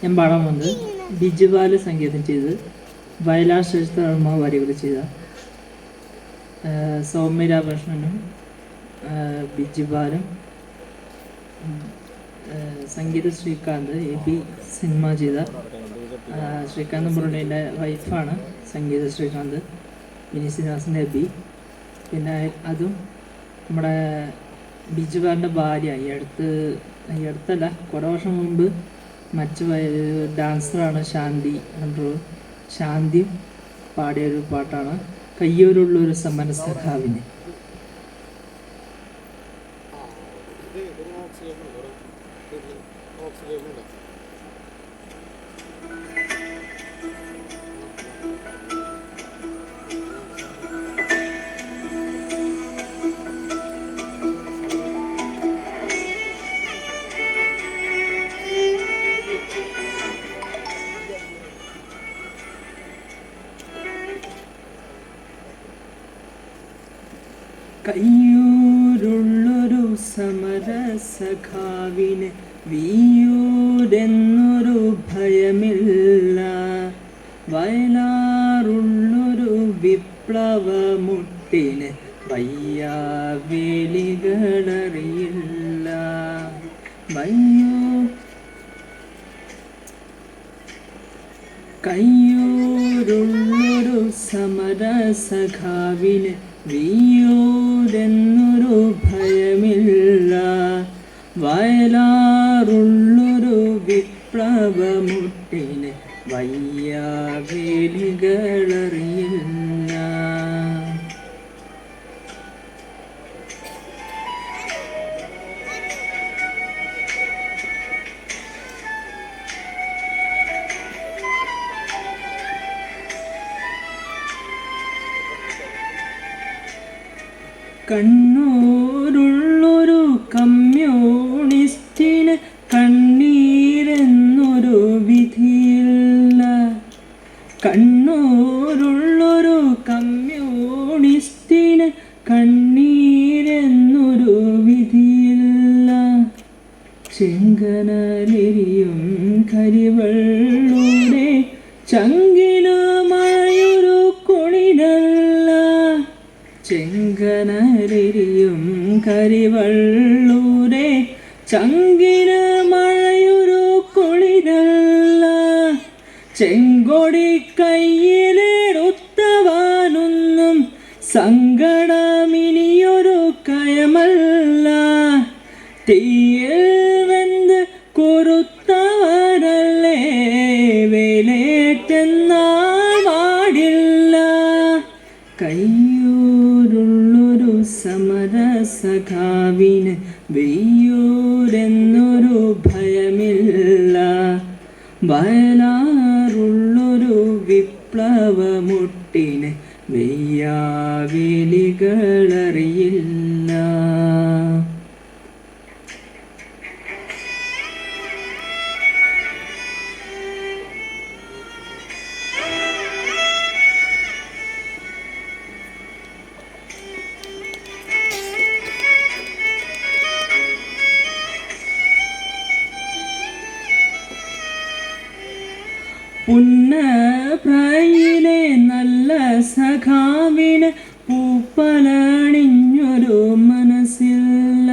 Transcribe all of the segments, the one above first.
ഞാൻ പാടാൻ വന്നത്. ബിജുബാൽ സംഗീതം ചെയ്ത് വയലാർ ശശിധർമ്മ വരികൾ ചെയ്ത ആ, സൗമ്യ രാമകൃഷ്ണനും ആ, ബിജുബാലും സംഗീത ശ്രീകാന്ത് എ ബി സിനിമ ചെയ്ത ശ്രീകാന്ത് മുരളീന്റെ വൈഫാണ് സംഗീത ശ്രീകാന്ത് വിനീത് ശ്രീനിവാസിന്റെ എബി. പിന്നെ അതും നമ്മുടെ ബിജുബാലിന്റെ ഭാര്യ ഈ അടുത്ത് ഈ അടുത്തല്ല കുറേ വർഷം മുമ്പ് മറ്റു ഡാൻസറാണ് ശാന്തി. ആൻഡ്രൂ ശാന്തി പാടിയ ഒരു പാട്ടാണ്. കയ്യൂരുള്ളൊരു സമര സഖാവിന് കയ്യൂരുള്ളൊരു സമരസഖാവിന് വീയൂരെന്നൊരു ഭയമില്ല. വയലാറുള്ളൊരു വിപ്ലവമുട്ടിന് വയ്യാവേലികളറിയില്ല വയ്യൂ? കയ്യൂരുള്ളൊരു സമര സഖാവിന് വീയൂരെന്നൊരു ഭയമില്ല. വയലാറുള്ളൊരു വിപ്ലവമുട്ടിന് വയ്യാവേലികളറിയില്ല കണ്ണൂരുള്ളൊരു കമ്മ്യൂണിസ്റ്റിന് കണ്ണീരെന്നൊരു വിധിയില്ല. കണ്ണൂരുള്ളൊരു കമ്മ്യൂണിസ്റ്റിന് കണ്ണീരെന്നൊരു വിധിയില്ല. ചെങ്കനലിരിയും ചെങ്കനലിരിയും കരിവള്ളൂരെ ചങ്കിന മഴയൊരു കുളിരല്ല ചെങ്കൊടി കയ്യിലെടുത്തവാനൊന്നും വയലാറുള്ളൊരു വിപ്ലവമുട്ടിന് വെയ്യാവിളികളറിയില്ല പുന്നപ്രായിലെ നല്ല സഖാവിന് പൂപ്പലണിഞ്ഞൊരു മനസ്സില്ല.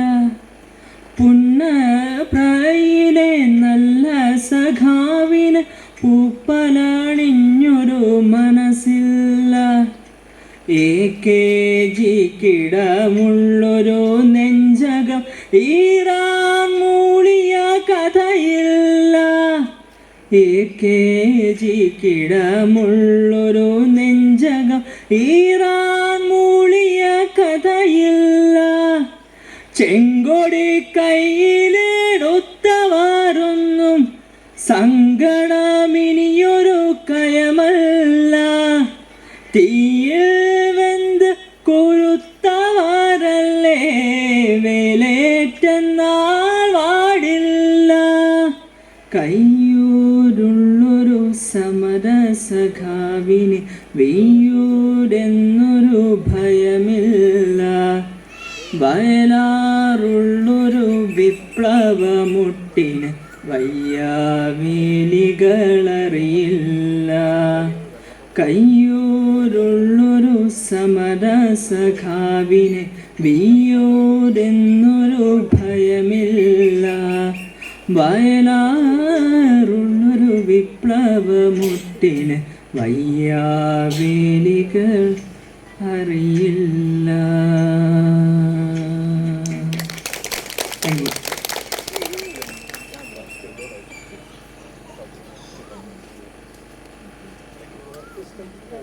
പുന്നപ്രയിലെ നല്ല സഖാവിന് പൂപ്പലണിഞ്ഞൊരു മനസ്സില്ല. എ കെ ജി കിടമുള്ളൊരു നെഞ്ചകം ഈറാൻ എ കെ ജി കിടമുള്ളൊരു നെഞ്ചകം. ഈറാൻ മൂളിയ കഥയില്ല. ചെങ്കൊടി കയ്യിലെടുത്തവാറൊന്നും സങ്കടമിനിയൊരു കയമല്ല. തീയിൽ വെന്ത് കൊഴുത്തവാറല്ലേ സമര സഖാവിന് വെയ്യൂരെന്നൊരു ഭയമില്ല. വയലാറുള്ളൊരു വിപ്ലവമുട്ടിന് വയ്യാവേലികളറിയില്ല. കയ്യൂരുള്ളൊരു സമരസഖാവിന് സഖാവിന് വിയോരെന്നൊരു ഭയമില്ല. വയലാറുള്ളൊരു വിപ്ലവമുട്ടിന് വയ്യാവേലികൾ അറിയില്ല.